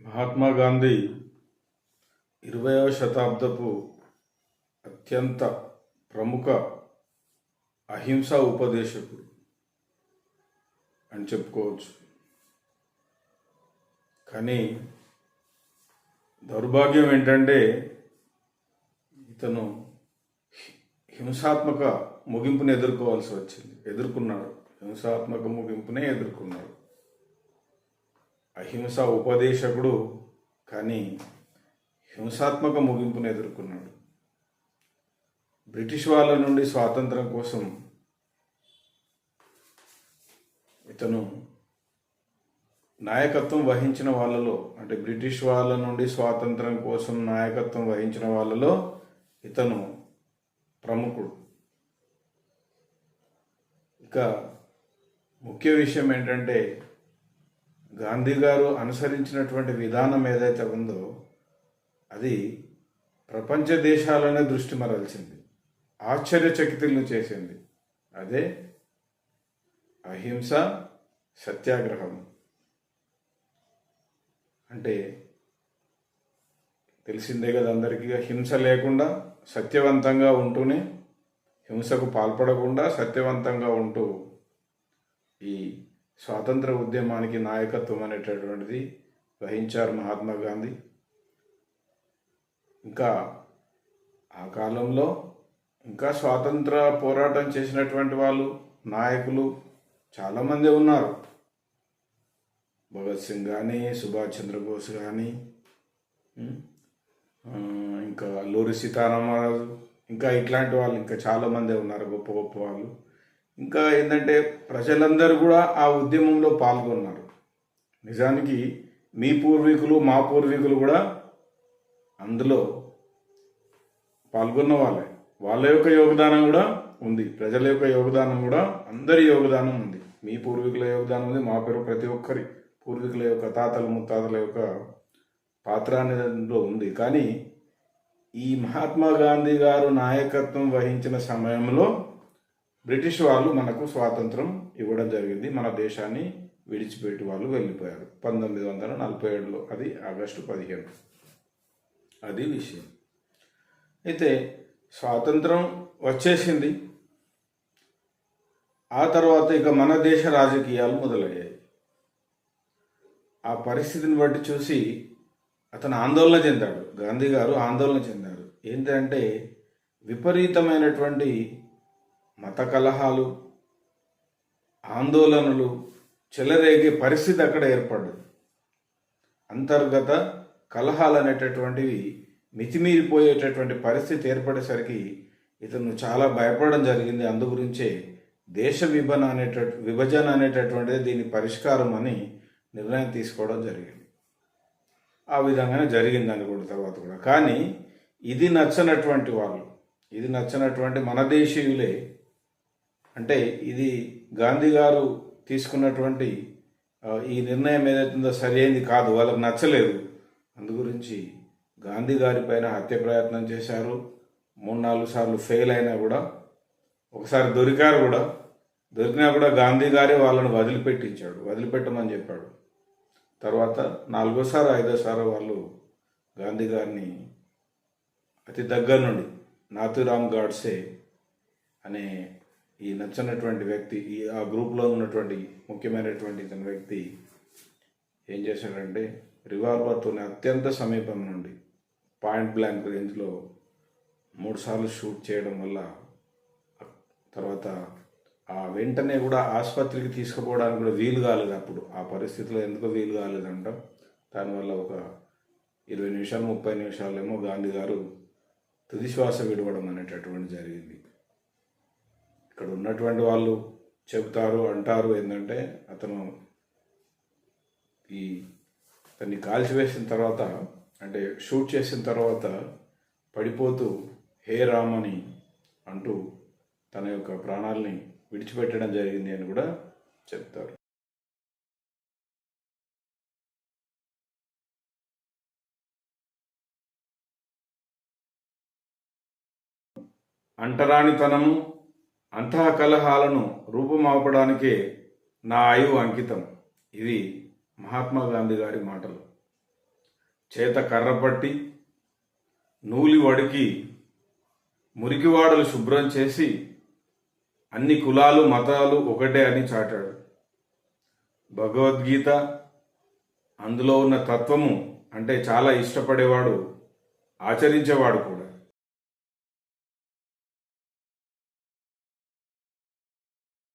మహాత్మా గాంధీ ఇరవయవ శతాబ్దపు అత్యంత ప్రముఖ అహింసా ఉపదేశకుడు అని చెప్పుకోవచ్చు. కానీ దౌర్భాగ్యం ఏంటంటే ఇతను హి- హింసాత్మక ముగింపుని ఎదుర్కోవాల్సి వచ్చింది. ఎదుర్కొన్నాడు. హింసాత్మక ముగింపునే ఎదుర్కొన్నాడు. అహింస ఉపదేశకుడు కానీ హింసాత్మక ముగింపును ఎదుర్కొన్నాడు. బ్రిటిష్ వాళ్ళ నుండి స్వాతంత్రం కోసం ఇతను నాయకత్వం వహించిన వాళ్ళలో అంటే బ్రిటిష్ వాళ్ళ నుండి స్వాతంత్రం కోసం నాయకత్వం వహించిన వాళ్ళలో ఇతను ప్రముఖుడు. ఇక ముఖ్య విషయం ఏంటంటే గాంధీ గారు అనుసరించినటువంటి విధానం ఏదైతే ఉందో అది ప్రపంచ దేశాలనే దృష్టి మరల్చింది. ఆశ్చర్యచకితులను చేసింది. అదే అహింస సత్యాగ్రహం. అంటే తెలిసిందే కదా అందరికీ హింస లేకుండా సత్యవంతంగా ఉంటూనే హింసకు పాల్పడకుండా సత్యవంతంగా ఉంటూ ఈ స్వాతంత్ర ఉద్యమానికి నాయకత్వం అనేటటువంటిది వహించారు మహాత్మా గాంధీ. ఇంకా ఆ కాలంలో ఇంకా స్వాతంత్ర పోరాటం చేసినటువంటి వాళ్ళు నాయకులు చాలామంది ఉన్నారు. భగత్ సింగ్ కానీ సుభాష్ చంద్రబోస్ కానీ ఇంకా అల్లూరి సీతారామరాజు ఇంకా ఇట్లాంటి వాళ్ళు ఇంకా చాలామంది ఉన్నారు గొప్ప గొప్ప వాళ్ళు. ఇంకా ఏంటంటే ప్రజలందరూ కూడా ఆ ఉద్యమంలో పాల్గొన్నారు. నిజానికి మీ పూర్వీకులు మా పూర్వీకులు కూడా అందులో పాల్గొన్న వాళ్ళే. వాళ్ళ యొక్క యోగదానం కూడా ఉంది. ప్రజల యొక్క యోగదానం కూడా అందరి యోగదానం ఉంది. మీ పూర్వీకుల యోగదానం ఉంది. మా పేరు ప్రతి ఒక్కరి పూర్వీకుల యొక్క తాతల ముత్తాతల యొక్క పాత్ర అనేది ఉంది. కానీ ఈ మహాత్మా గాంధీ గారు నాయకత్వం వహించిన సమయంలో బ్రిటిష్ వాళ్ళు మనకు స్వాతంత్రం ఇవ్వడం జరిగింది. మన దేశాన్ని విడిచిపెట్టి వాళ్ళు వెళ్ళిపోయారు. పంతొమ్మిది వందల నలభై ఏడులో అది ఆగస్టు పదిహేను. అది విషయం. అయితే స్వాతంత్రం వచ్చేసింది. ఆ తర్వాత ఇక మన దేశ రాజకీయాలు మొదలయ్యాయి. ఆ పరిస్థితిని బట్టి చూసి అతను ఆందోళన చెందాడు. గాంధీ గారు ఆందోళన చెందారు. ఏంటంటే విపరీతమైనటువంటి మత కలహాలు ఆందోళనలు చెలరేగే పరిస్థితి అక్కడ ఏర్పడ్డది. అంతర్గత కలహాలు అనేటటువంటివి మితిమీరిపోయేటటువంటి పరిస్థితి ఏర్పడేసరికి ఇతను చాలా భయపడడం జరిగింది. అందు గురించే దేశ విభజన అనేట విభజన అనేటటువంటిది దీని పరిష్కారం అని నిర్ణయం తీసుకోవడం జరిగింది. ఆ విధంగానే జరిగింది కూడా తర్వాత కూడా. కానీ ఇది నచ్చనటువంటి వాళ్ళు ఇది నచ్చనటువంటి మన దేశీయులే అంటే ఇది గాంధీ గారు తీసుకున్నటువంటి ఈ నిర్ణయం ఏదైతుందో సరైనది కాదు వాళ్ళకి నచ్చలేదు. అందుగురించి గాంధీ గారి పైన హత్య ప్రయత్నం చేశారు. మూడు నాలుగు సార్లు ఫెయిల్ అయినా కూడా ఒకసారి దొరికారు కూడా. దొరికినా కూడా గాంధీ గారే వాళ్ళని వదిలిపెట్టించాడు వదిలిపెట్టమని చెప్పాడు. తర్వాత నాలుగోసారి ఐదోసారి వాళ్ళు గాంధీ గారిని అతి దగ్గర నుండి నాథురామ్ గాడ్సే అనే ఈ నచ్చనటువంటి వ్యక్తి ఈ ఆ గ్రూప్లో ఉన్నటువంటి ముఖ్యమైనటువంటి ఇతని వ్యక్తి ఏం చేశాడంటే రివాల్వర్తోనే అత్యంత సమీపం నుండి పాయింట్ బ్లాంక్ రేంజ్లో మూడుసార్లు షూట్ చేయడం వల్ల తర్వాత ఆ వెంటనే కూడా ఆసుపత్రికి తీసుకుపోవడానికి కూడా వీలు కాలేదు అప్పుడు. ఆ పరిస్థితిలో ఎందుకో వీలు కాలేదంట దానివల్ల ఒక ఇరవై నిమిషాలు ముప్పై నిమిషాలేమో గాంధీ గారు తుది శ్వాస విడవడం అనేటటువంటి జరిగింది. ఇక్కడ ఉన్నటువంటి వాళ్ళు చెబుతారు అంటారు ఏంటంటే అతను ఈ అతన్ని కాల్చివేసిన తర్వాత అంటే షూట్ చేసిన తర్వాత పడిపోతూ హే రామ్ అని అంటూ తన యొక్క ప్రాణాలని విడిచిపెట్టడం జరిగింది అని కూడా చెప్తారు. అంటరానితనము అంతఃకలహాలను రూపుమాపడానికే నా ఆయువు అంకితం. ఇది మహాత్మా గాంధీ గారి మాటలు. చేత కర్రపట్టి నూలి వడికి మురికివాడలు శుభ్రం చేసి అన్ని కులాలు మతాలు ఒకటే అని చాటాడు. భగవద్గీత అందులో ఉన్న తత్వము అంటే చాలా ఇష్టపడేవాడు ఆచరించేవాడు కూడా.